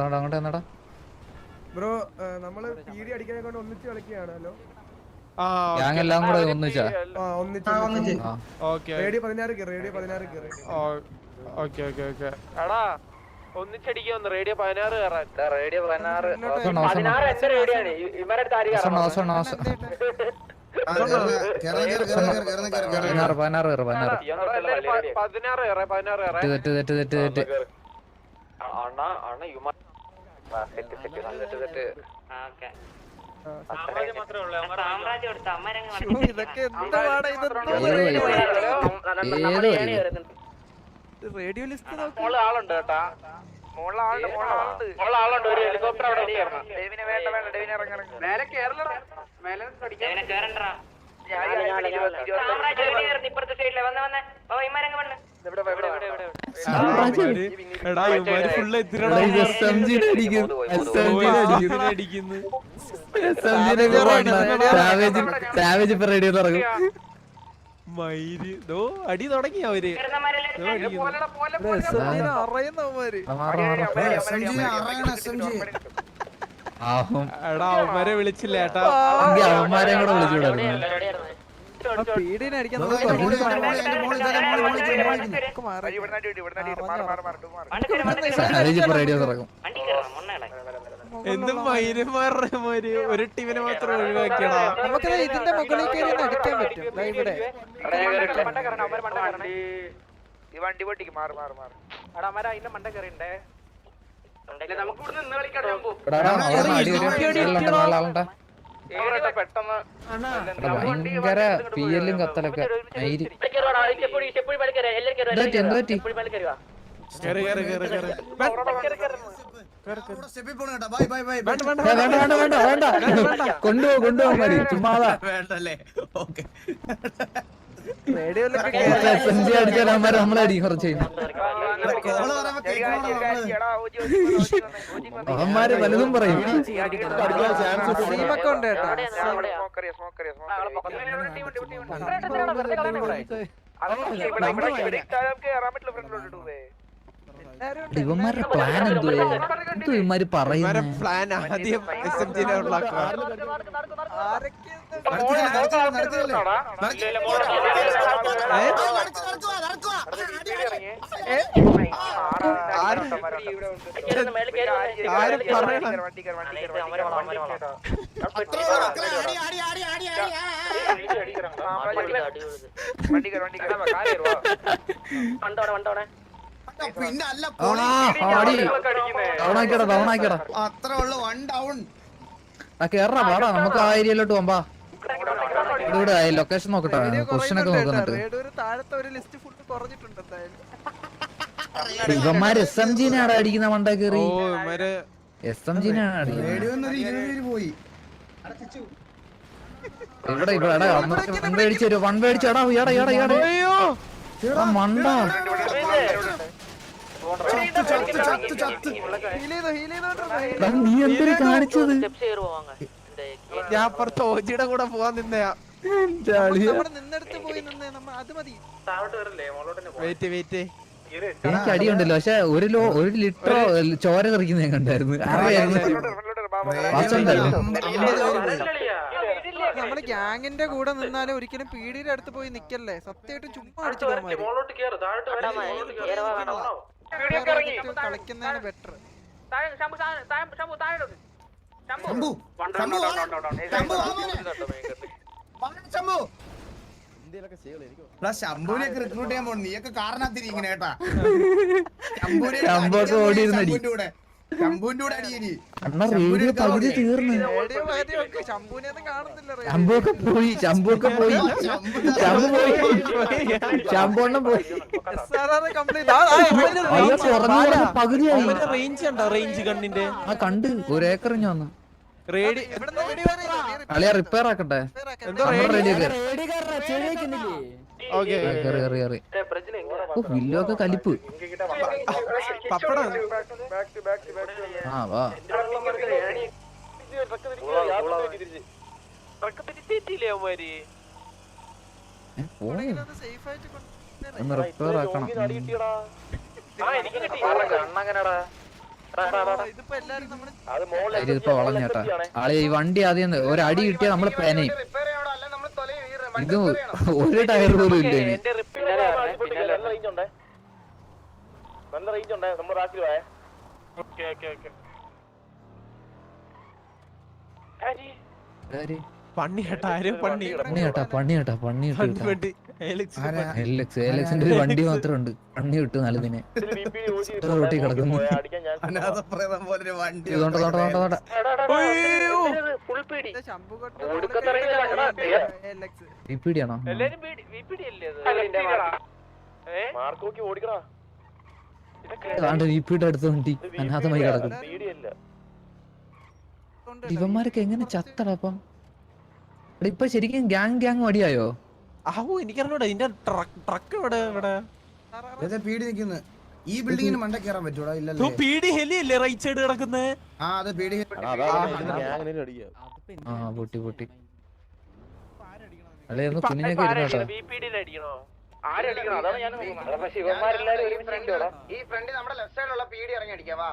അങ്ങോട്ട് എന്നടാ? ബ്രോ നമ്മൾ പീഡി അടിക്കാൻ കൊണ്ട് ഒന്നിച്ച് കളിക്കുകയാണ് ഹലോ? ആ ഗ്യാങ് എല്ലാം കൂടെ ഒന്നിച്ചാ? ആ ഒന്നിച്ച് ഓക്കെ. റേഡിയോ പതിനാറ് കയറി റേഡിയോ പതിനാറ് കയറി ഓക്കെ ഓക്കെ ഓക്കെ. എടാ ഒന്നിച്ചടിക്കൊന്ന് റേഡിയോ പതിനാറ് കയറാൻ റേഡിയോ പതിനാറ്. പതിനാറ് എന്റെ റേഡിയോയാണ്. ഇവരുടെ താരി ഓസൺ ഓസൺ ഓസൺ പതിനാറ് പതിനാറ് കയറ് പതിനാറ്. പതിനാറ് തെറ്റ് തെറ്റ് തെറ്റ് തെറ്റ്. അണ്ണ അണ്ണ യുമ സെറ്റ് സെറ്റ് സെറ്റ് സെറ്റ്. വഴി റേഡിയോ ലിസ്റ്റ് ആളുണ്ട് കേട്ടാ. ആളുണ്ട് ഒരു ഹെലികോപ്റ്റർ അവിടെ ഡെവിനെ വേണ്ട വേണ്ട ഡെവിനെ ഇറങ്ങണം മേലെ കേരള മേലെ ഇപ്പുറത്തെ സൈഡിലെ വന്ന് വന്ന്. സാമ്രാജ്യം. എടാ ഇവന്മാര് ഫുള്ള് എടാ, ഇത് സാവേജ് ഇപ്പൊ റെഡി ഇറങ്ങും മയിൽ ദോ അടി തുടങ്ങി അവർ എടാ അവന്മാരെ വിളിച്ചില്ല ഏട്ടാ അവന്മാരെ കൂടെ വിളിച്ചുവിടായിരുന്നു പീഡിനെ അടിക്കാൻ സാവേജ് ഇപ്പൊ റെഡി ഇറങ്ങും എന്ത് മയിലുമാരുടെ മാതിരി ഒരു ടീമിനെ മാത്രം ഒഴിവാക്കിയടാ നമുക്ക് ഇതിന്റെ മുകളിൽ കയറി അടിക്കാൻ പറ്റും ഇവിടെ ഈ വണ്ടി പൊട്ടിക്ക് മാറി മാറി മാറി എടാ അമ്മ അതിന്റെ മണ്ട കയറിണ്ടേ നമുക്ക് ഇവിടെ നിന്ന് കളിക്കാം ഭയങ്കര പി എല്ലും കത്തലൊക്കെ കൊണ്ടുപോ കൊണ്ടുപോകാൻ മതി. ചുമ്മാതാ. വേണ്ടല്ലേ? അടിച്ചാൽ അവന്മാരെ നമ്മളെ അടി കുറച്ച് ഇവിടെ അവന്മാര് വലുതും പറയും സീമൊക്കെ ഉണ്ട് കേട്ടോ ഇവന്മാരുടെ പ്ലാൻ എന്തോ എന്തോ ഇവന്മാര് പറയുന്നു പറയുന്നത് പ്ലാൻ ആദ്യം എസ് എം ജിനെ ഉള്ളാക്കുക ആരൊക്കെ ആരും പറയണം ആ ആടി. ഡൗണാക്കിയടാ ഡൗണാക്കിയടാ അത്ര ഉള്ളു വൺ ഡൗൺ ആ കേറടാ പാടാ നമുക്ക് ആ ഏരിയയിലോട്ട് പോകാം ഇവിടെ ലൊക്കേഷൻ നോക്കട്ടെ. പൊസിഷൻ ഒക്കെ നോക്കുന്നുണ്ട് ഇവന്മാര് എസ് എം അടിക്കുന്ന മണ്ട കേറി. കയറി എസ് എം പേര് പോയി. ഇവിടെ ഇവിടെ വൺ മേടിച്ചു വൺ മേടിച്ചു എടാ മണ്ട. ചത്ത് നീ എന്തൊരു കാണിച്ചത്? ഞാൻ അപ്പുറത്ത് ഓജിയുടെ കൂടെ പോവാൻ നിന്നയാ. വെയിറ്റ് വെയിറ്റ് എനിക്ക് അടിയുണ്ടല്ലോ പക്ഷെ ഒരു ലോ ഒരു ലിറ്റർ ചോര തെറിക്കുന്ന ഞാൻ കണ്ടായിരുന്നു. നമ്മൾ ഗ്യാങ്ങിന്റെ കൂടെ നിന്നാലും ഒരിക്കലും പീടിയുടെ അടുത്ത് പോയി നിക്കല്ലേ. സത്യമായിട്ട് ചുമ്മാ അടിച്ചിടാൻ കളിക്കുന്നതാണ് ബെറ്റർ ശംഭു ശംഭു വാ. ശംഭു വാ മോനെ. വാ ശംഭു. എടാ, ശംഭുവിനെയൊക്കെ റിക്രൂട്ട് ചെയ്യാൻ പോണം. നീയൊക്കെ കാരണത്തിരിക്കണേ കേട്ടാ. ശംഭുവിനെ ശംഭുവൊക്കെ അടിക്കാൻ ഓടിയിരുന്ന്. ശംഭുവിന്റെ കൂടെ അണ്ണ റേഡിയോ പകുതി തീർന്നു. ശംഭുവൊക്കെ പോയി ശംഭുവൊക്കെ പോയി. ശംഭു പോയി. ശംഭുണ്ണം പോയി. അയ്യോ range. പകുതിയായി. റേഞ്ച് ഉണ്ടോ റേഞ്ച് കണ്ണിന്റെ ആ കണ്ട്. ഒരു ഏക്കർ ഇഞ്ഞ് വന്നു. അളിയ റിപ്പയർ ആക്കട്ടെ? റേഡിയോ കയറി ഓക്കെ. വില്ലൊക്കെ കലിപ്പ്. ആ വാ. ഒന്ന് റിപ്പയർ ആക്കണം. ഇതിപ്പോ ഈ വണ്ടി ആദ്യം ഒരടി കിട്ടിയാ നമ്മൾ പേനയും ഇത് ഒരു ടയർ പോലും ഇല്ല റേഞ്ച് ഉണ്ടേ നല്ല റേഞ്ച് ഉണ്ടേ നമ്മൾ റാക്കിൽ പോയേ ഓക്കെ. ഓക്കെ ഓക്കെ പണ്ണി കേട്ടാ ആരും പണ്ണി പണി കേട്ടാ. പണി കേട്ടാ പണി കിട്ടി വണ്ടി മാത്രണ്ട് ഉണ്ട് പണി കിട്ടും കിടക്കുന്നു. വണ്ടി ആണോ? ഓടിക്കടാ. അടുത്ത വണ്ടി അനാഥമായി കിടക്കും പീടിയല്ല ഇവന്മാരൊക്കെ എങ്ങനെ ചത്തടാ അപ്പം ഇപ്പൊ ശരിക്കും ഗ്യാങ് ഗ്യാങ് മടിയായോ ആവോ എനിക്കറിഞ്ഞൂടാ ഇതിന്റെ ട്രക്ക് ഇവിടെ ഇവിടെ പീടി ഈ ബിൽഡിങ്ങിന് മണ്ട കയറാൻ പറ്റൂടാ ഓ, ഇല്ലല്ലേ പീടി ഹെലി അല്ലേ റൈറ്റ് സൈഡ് കിടക്കുന്നേ? ആ അത് പീടി ആ പൊട്ടി പൊട്ടി. അല്ലെ ഒന്ന് കുഞ്ഞൊക്കെ ഈ ഫ്രണ്ട് നമ്മുടെ ലെഫ്റ്റ് സൈഡിലുള്ള പീടി ഇറങ്ങി അടിക്കാം വാ.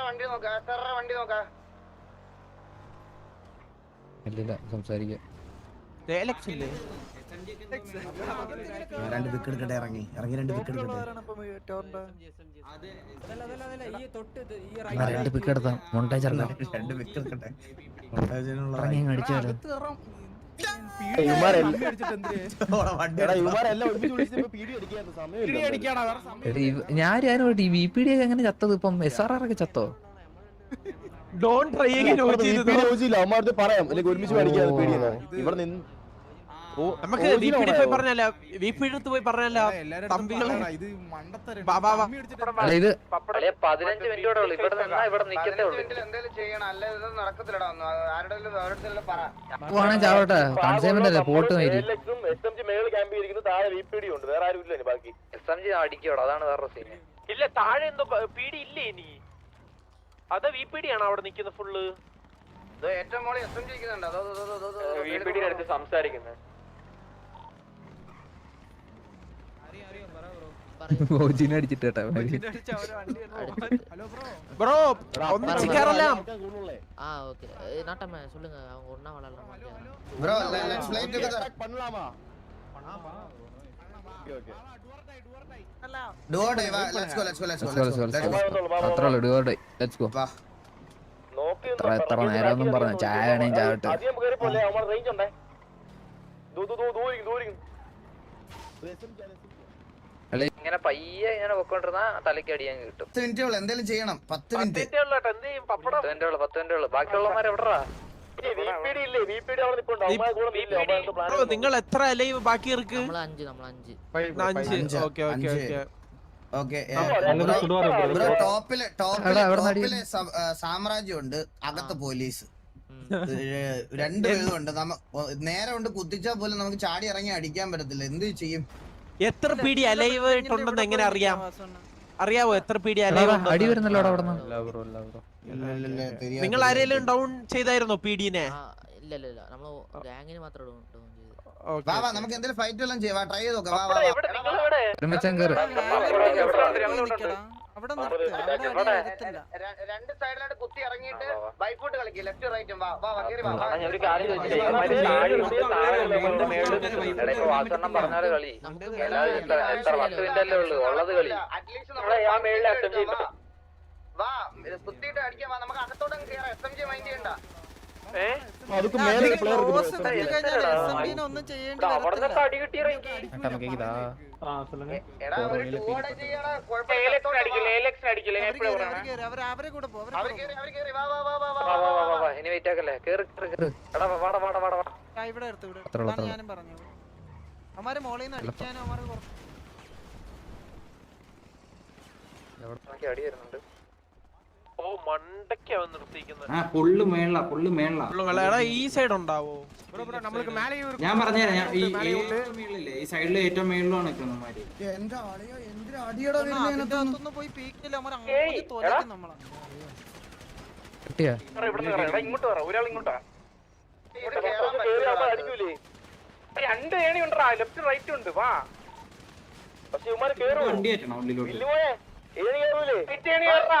വണ്ടി നോക്കാം വണ്ടി നോക്കാം. സംസാരിക്കാം. രണ്ട് വിക്കറ്റ് എടുക്കട്ടെ ഇറങ്ങി ഇറങ്ങി രണ്ട് വിക്കറ്റ് എടുക്കട്ടെ രണ്ട് വിക്കറ്റ് എടുത്താ മൊണ്ടേജ് ഇറങ്ങാം രണ്ട് വിക്കറ്റ് എടുക്കട്ടെ ഇറങ്ങി അങ്ങ് അടിച്ചു ഞാൻ വി പി ഡി ഒക്കെ എങ്ങനെ ചത്തത് ഇപ്പം എസ് ആർ ആർ ഒക്കെ ചത്തോ ഡോൺ ട്രൈ പറയാം അല്ലെങ്കിൽ ഒരുമിച്ച് പഠിക്കാതെ പേടിയെന്ന് ഇവിടെ നിന്ന് ഫുള്ള് ഏറ്റവും പോയി പോട്ട് എസ് എം ജി അടിക്കോടെ അതോ വേറെ സീൻ ഇല്ല താഴെ എന്തോ ഇല്ലേ വി പി ഡി ആണ് സംസാരിക്കുന്നത്. ப்ரோ ஒன்னு சிக்காரலாம் ஆ ஓகே நாட்டமே சொல்லுங்க அவங்க ஒண்ணா வளரலாம் ப்ரோ லெட்ஸ் ப்ளே டுகெதர் பண்ணலாமா பண்ணலாமா ஓகே ஓகே ഡുവർഡൈ വാ let's go let's go let's go let's go അത്രയുള്ള ഡുവർഡൈ ലെറ്റ്സ് ഗോ. വാ. നോക്കി എത്ര എത്ര നേരം ഒന്നും പറഞ്ഞു ചായ ആണെങ്കിൽ ചാവട്ടെ ആദ്യം കയറി പോലെ അവൻ റേഞ്ച് ഉണ്ടേ? ദൂ ദൂ ദൂ ദൂരിക്കും ദൂരിക്കും ഇങ്ങനെ പയ്യെ ഇങ്ങനെ പൊക്കോണ്ടിരുന്ന തലയ്ക്ക് അടിയാൻ കിട്ടും. പത്ത് മിനിറ്റ് എന്തെങ്കിലും ചെയ്യണം. പത്ത് മിനിറ്റ്. പത്ത് മിനിറ്റ് ഉള്ളു പത്ത് മിനിറ്റ് ഉള്ളു. ബാക്കിയുള്ളമാര് എവിടെടാ? നിങ്ങൾ എത്ര അലൈവ് ബാക്കി ഇருக்கு നമ്മൾ അഞ്ച് നമ്മൾ അഞ്ച്. സാമ്രാജ്യം ഉണ്ട്? അകത്ത് പോലീസ്. രണ്ടു രണ്ട് പേരും ഉണ്ട് നമ്മ നേരെ കൊണ്ട് കുത്തിച്ചാ പോലും നമുക്ക് ചാടി ഇറങ്ങി അടിക്കാൻ പറ്റത്തില്ല. എന്ത് ചെയ്യും? എത്ര പിടി അലൈവ് ആയിട്ടുണ്ടെന്ന് എങ്ങനെ അറിയാം? അറിയാവോ എത്ര പിടി അലൈവ് അടി വരുന്നല്ലോ അവിടെ നിങ്ങൾ ആരെങ്കിലും ഡൗൺ ചെയ്തായിരുന്നോ പിടിനെ? ഇല്ല ഇല്ല ഇല്ല. നമ്മൾ ഗാങ്ങിന് മാത്രം ഡൗൺ ചെയ്തു. വാ വാ നമുക്ക് എന്തെങ്കിലും ഫൈറ്റ് എല്ലാം ചെയ്യാം ട്രൈ ചെയ്ത് നോക്കാം വാ വാ ഒരുമിച്ചാൻ കയറി അവിടെ രണ്ട് സൈഡിലോട്ട് കുത്തി ഇറങ്ങിയിട്ട് ബൈക്കോട്ട് ലെഫ്റ്റ് റൈറ്റും വാ വാ കയറി വാ ഒരു കാര്യം അറ്റ്ലീസ്റ്റ് കുത്തിയിട്ട് അടിക്കാൻ വാ നമുക്ക് അകത്തോടെ കയറാം എസ് എം ജി മൈൻഡ് ചെയ്യണ്ട ഞാനും പറഞ്ഞു അമാരെ മോളിൽ നിന്ന് അടിക്കാനും അമാരെ കുറച്ച് അടി വരുന്നുണ്ട് ഈ സൈഡ് ഉണ്ടാവോ? ഞാൻ പറഞ്ഞുതരാം ഞാൻ ഈ ഏറ്റവും മേളില്ലേ ഈ സൈഡിൽ ഏറ്റവും മേളിലാണ് നിൽക്കുന്നമാര് രണ്ട് ഏണി ഉണ്ടാ ലെഫ്റ്റ് റൈറ്റ് ഉണ്ട് വാ. പക്ഷെ ഇവന്മാര് കേറും. വണ്ടി കയറ്റണം ഉള്ളിലോട്ട്? ഏണി കയറൂലേ ഏണി കയറാ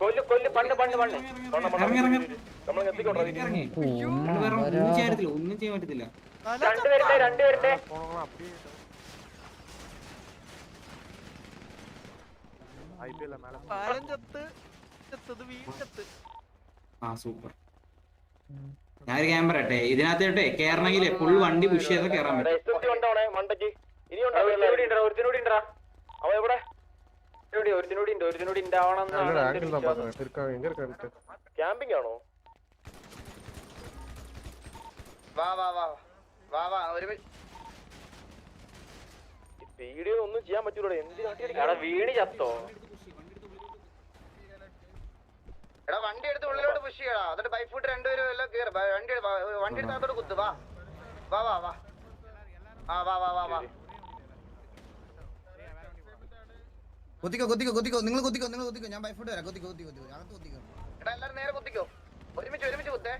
കൊല്ല് കൊല്ല് പണ്ട് പണ്ട് പണ്ട്. നമ്മൾ ഒന്നും ചെയ്യാൻ പറ്റത്തില്ല രണ്ട് വരട്ടെ രണ്ട് വരട്ടെ ആ സൂപ്പർ. ഞാനൊരു ക്യാമറ പറയട്ടെ ഇതിനകത്തോട്ടെ കേറണമെങ്കിലേ ഫുൾ വണ്ടി പുഷ് ചെയ്താൽ കേറാൻ പറ്റും. എവിടെ? ക്യാമ്പിംഗ് ആണോ? വാ വാ വാ. വാ വാ ഒരു വീഡിയോ ഒന്നും ചെയ്യാൻ പറ്റൂലോ എന്തിനാ വീണ് ചത്തോ? എടാ വണ്ടി എടുത്ത് ഉള്ളിലോട്ട് പുഷ് ചെയ്യടാ. എന്നിട്ട് ബൈക്ക് ഫുട്ട് രണ്ടുപേരും എല്ലാം കേറ്. വണ്ടി വണ്ടി എടു- വാ- വണ്ടി എടുത്തകത്തോട്ട് കുത്ത്. വാ. വാ വാ വാ. ആ വാ വാ വാ വാ. കുത്തിക്കോ കൊത്തിക്കോ കൊത്തിക്കോ. നിങ്ങൾ കൊത്തിക്കോ നിങ്ങൾ കൊത്തിക്കോ. ഞാൻ ബൈഫോട്ട് ഫുട്ട് വരാം. കൊത്തിക്കോ കൊത്തിക്കോ കൊത്തിക്കോ. അകത്ത് കൊത്തിക്കോ. എടാ എല്ലാരും നേരെ കൊത്തിക്കോ. ഒരുമിച്ച് ഒരുമിച്ച് കുത്തേ.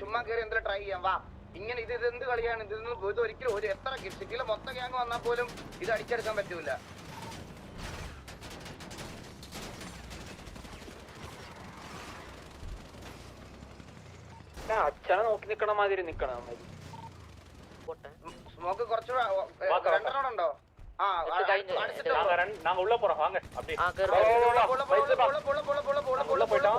ചുമ്മാ കേറി എന്തെങ്കിലും ട്രൈ ചെയ്യാം. വാ. ഇങ്ങനെ ഇത് ഇത് എന്ത് കളിയാണ്? ഇത് ഇതൊന്നും ഇത് ഒരിക്കലും ഒരു എത്ര സിറ്റിയിലെ മൊത്തം ഗ്യാങ് വന്നാൽ പോലും ഇത് അടിച്ചെടുക്കാൻ പറ്റൂല. അച്ഛനെ നോക്കി നിക്കണ മാതിരി നിക്കണ ஸ்மோக்கு കുറച്ച് രണ്ടെണ്ണമുണ്ടോ ஆ நாங்க உள்ள போறோம் வாங்க அப்படி உள்ள പോയിട്ടാ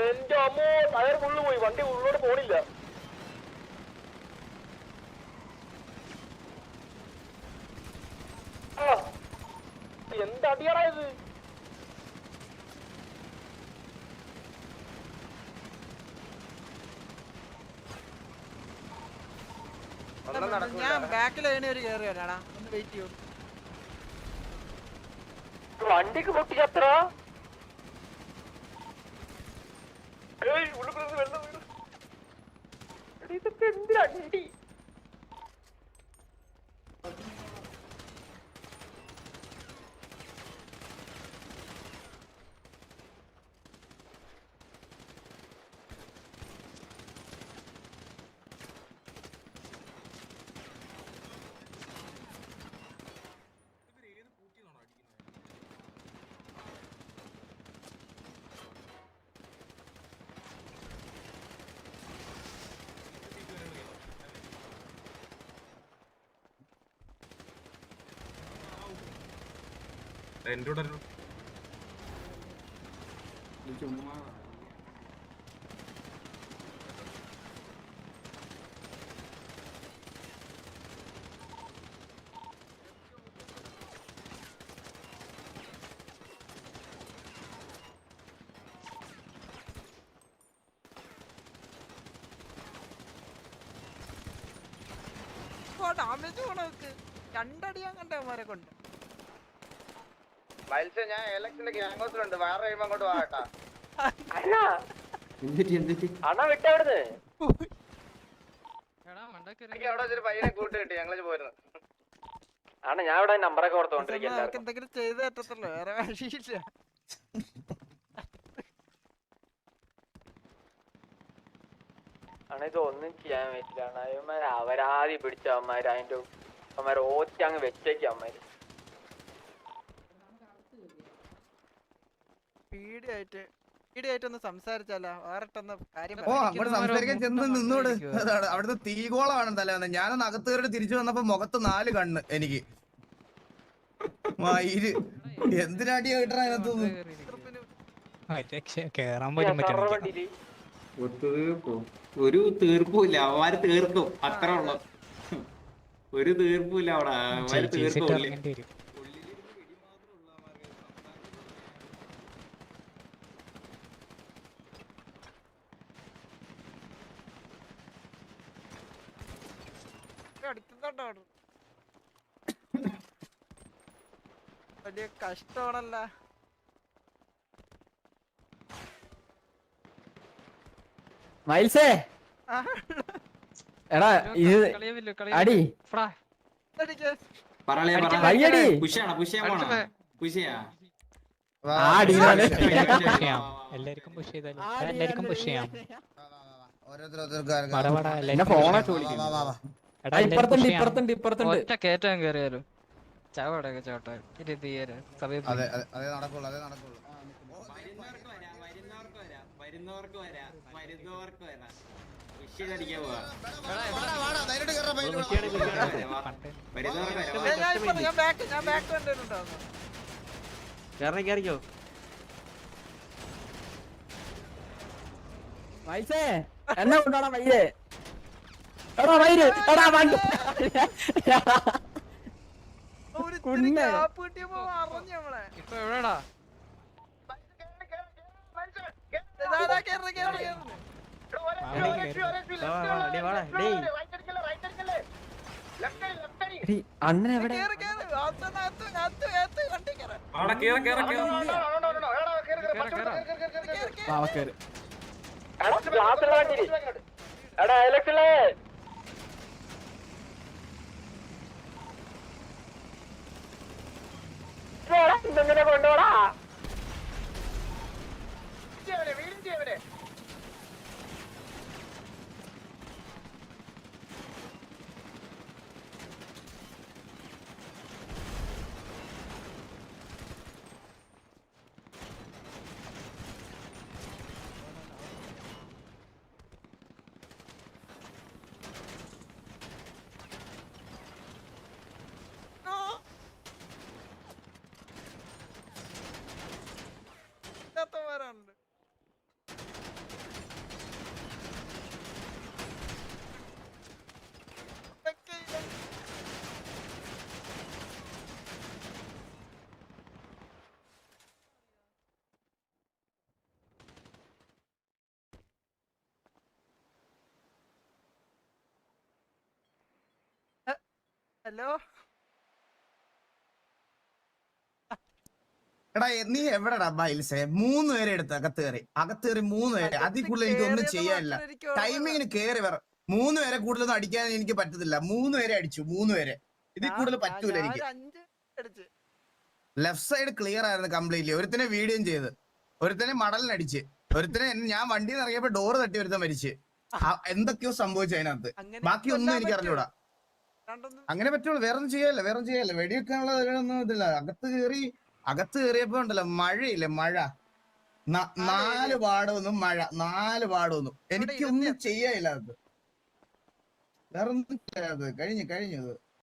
എന്റെ അമ്മോ ടയർ ഫുള്ള് പോയി വണ്ടി ഉള്ളോട് പോണില്ല ബാക്കിൽ ഏണി ഒരു കയറി വരാടാ. ഒന്ന് വെയിറ്റ് ചെയ്യൂ. വണ്ടിക്ക് പൊട്ടി ചത്ര ഏയ് ഉള്ളിൽ വെള്ളം വീണു. ഇതൊക്കെ എന്തിനടി എന്റെ കൂടെ ഡാമേജ് പോണക്ക് രണ്ടടിയാ കണ്ട കൊണ്ട്. മൈൽസേ ഞാൻ എലക്ഷന്റെ ഗ്യാങ് ഹൗസിലുണ്ട് വേറെ കഴിയുമ്പോ അങ്ങോട്ട് വാട്ടാ എന്തിട്ട് എന്തിട്ട് അണ്ണ വിട്ടവിടുന്ന് എനിക്ക് അവിടെ ഒരു പയ്യനെ കൂട്ട് കിട്ടി. ഞങ്ങൾ പോരുന്നു. ഞാൻ ഇവിടെ നമ്പറൊക്കെ അവർക്ക് ഓർത്തോണ്ടിരിക്കും എന്തെങ്കിലും ചെയ്ത് പറ്റത്തുള്ളൂ വേറെ വഴിയില്ല. അണ്ണ ഇത് ഒന്നും ചെയ്യാൻ പറ്റില്ല. അണ്ണ അവന്മാര് അവരാതി പിടിച്ച അവന്മാര്. അതിന്റെ അവന്മാര് ഓറ്റി അങ്ങ് വെച്ചേക്കും അവന്മാര്. സംസാരിച്ചാലോ? വേറിട്ടൊന്ന് കാര്യം ഓ അങ്ങോട്ട് സംസാരിക്കാൻ ചെന്ന് നിന്നോട് അതാണ്. അവിടുത്തെ തീകോളമാണ് തലേന്ന് ഞാനൊന്ന് അകത്ത് കയറി തിരിച്ചു വന്നപ്പോ മുഖത്ത് നാല് കണ്ണ് എനിക്ക്. മയിൽ എന്തിനടിയാ കിട്ടണ അതിനകത്തുനിന്ന് കേറാൻ ഒരു തീർപ്പുമില്ല അവന്മാര് തീർക്കും. അത്ര ഉള്ളു. ഒരു തീർപ്പുമില്ല അവിടെ. അവന്മാര് തീർക്കും ഇറങ്ങേണ്ടി വരും അവിടെ? വലിയ കഷ്ടമാണല്ല. മൈൽസേ. എടാ ഇത് അടി. ആടി എല്ലാവർക്കും പുഷ് ചെയ്താലും എല്ലാവർക്കും പുഷ് ചെയ്യാം. ഫോണൊക്കെ push ഒറ്റ കേറ്റാൻ കയറിയാലോ ചവടൊക്കെ ചോട്ടെ ഇത് തീരെ സമയത്ത് അതെ അതെ അതേ നടക്കുള്ളൂ അതേ നടക്കുള്ളൂ. വരുന്നവർക്ക് വരാം വരുന്നവർക്ക് വരാം കേറിക്കോ. എന്നെ മയിലേ എടാ വൈര്. എടാ വണ്ടി. നമ്മളെ. ഇപ്പൊ എവിടെടാ കേറ്. അണ്ണൻ എവിടെ? കേറ്, കേറ്. കേറ. കേറ കേറ്. എടാ ഇലക്ട്രിലെ ഇങ്ങനെ കൊണ്ടോടാ ഇല്ലാത്തവന്മാരാണ്. ഇതൊക്കെ ഇല്ല. ഹ- ഹലോ? എടാ നീ എവിടെടാ മൈൽസേ? മൂന്ന് പേരെ എടുത്ത് അകത്ത് കയറി. അകത്ത് കയറി മൂന്ന് പേര്. അതിൽ കൂടുതൽ എനിക്ക് ഒന്നും ചെയ്യാനില്ല. ടൈമിങ്ങിന് കയറി വേറെ. മൂന്ന് പേരെ കൂടുതലൊന്നും അടിക്കാൻ എനിക്ക് പറ്റത്തില്ല. മൂന്ന് പേരെ അടിച്ചു മൂന്ന് പേരെ. ഇതിൽ കൂടുതൽ പറ്റൂല എനിക്ക്. ലെഫ്റ്റ് സൈഡ് ക്ലിയർ ആയിരുന്നു കംപ്ലീറ്റ്ലി ഒരുത്തനെ വീഡിയോയും ചെയ്ത്. ഒരുത്തനെ മടലിനടിച്ച് ഒരുത്തനെ ഞാൻ വണ്ടിയിൽ നിന്ന് ഇറങ്ങിയപ്പോ ഡോറ് തട്ടി ഒരുത്തൻ മരിച്ച്. എന്തൊക്കെയോ സംഭവിച്ചു അതിനകത്ത്. ബാക്കിയൊന്നും ബാക്കി ഒന്നും എനിക്ക് അറിഞ്ഞൂടാ അങ്ങനെ പറ്റുള്ളൂ. വേറെ ഒന്നും ചെയ്യല്ല വേറെ ഒന്നും ചെയ്യല്ല വെടിവെക്കാനുള്ള ഒന്നും ഇതില്ല. അകത്ത് കയറി അകത്ത് കയറിയപ്പോ ഉണ്ടല്ലോ മഴയില്ലേ? മഴ. നാല് പാടൊന്നും മഴ. നാല് പാടൊന്നും എനിക്കൊന്നും ചെയ്യാനില്ല അത്. വേറെ ഒന്നും ചെയ്യാതെ കഴിഞ്ഞു കഴിഞ്ഞു അത്.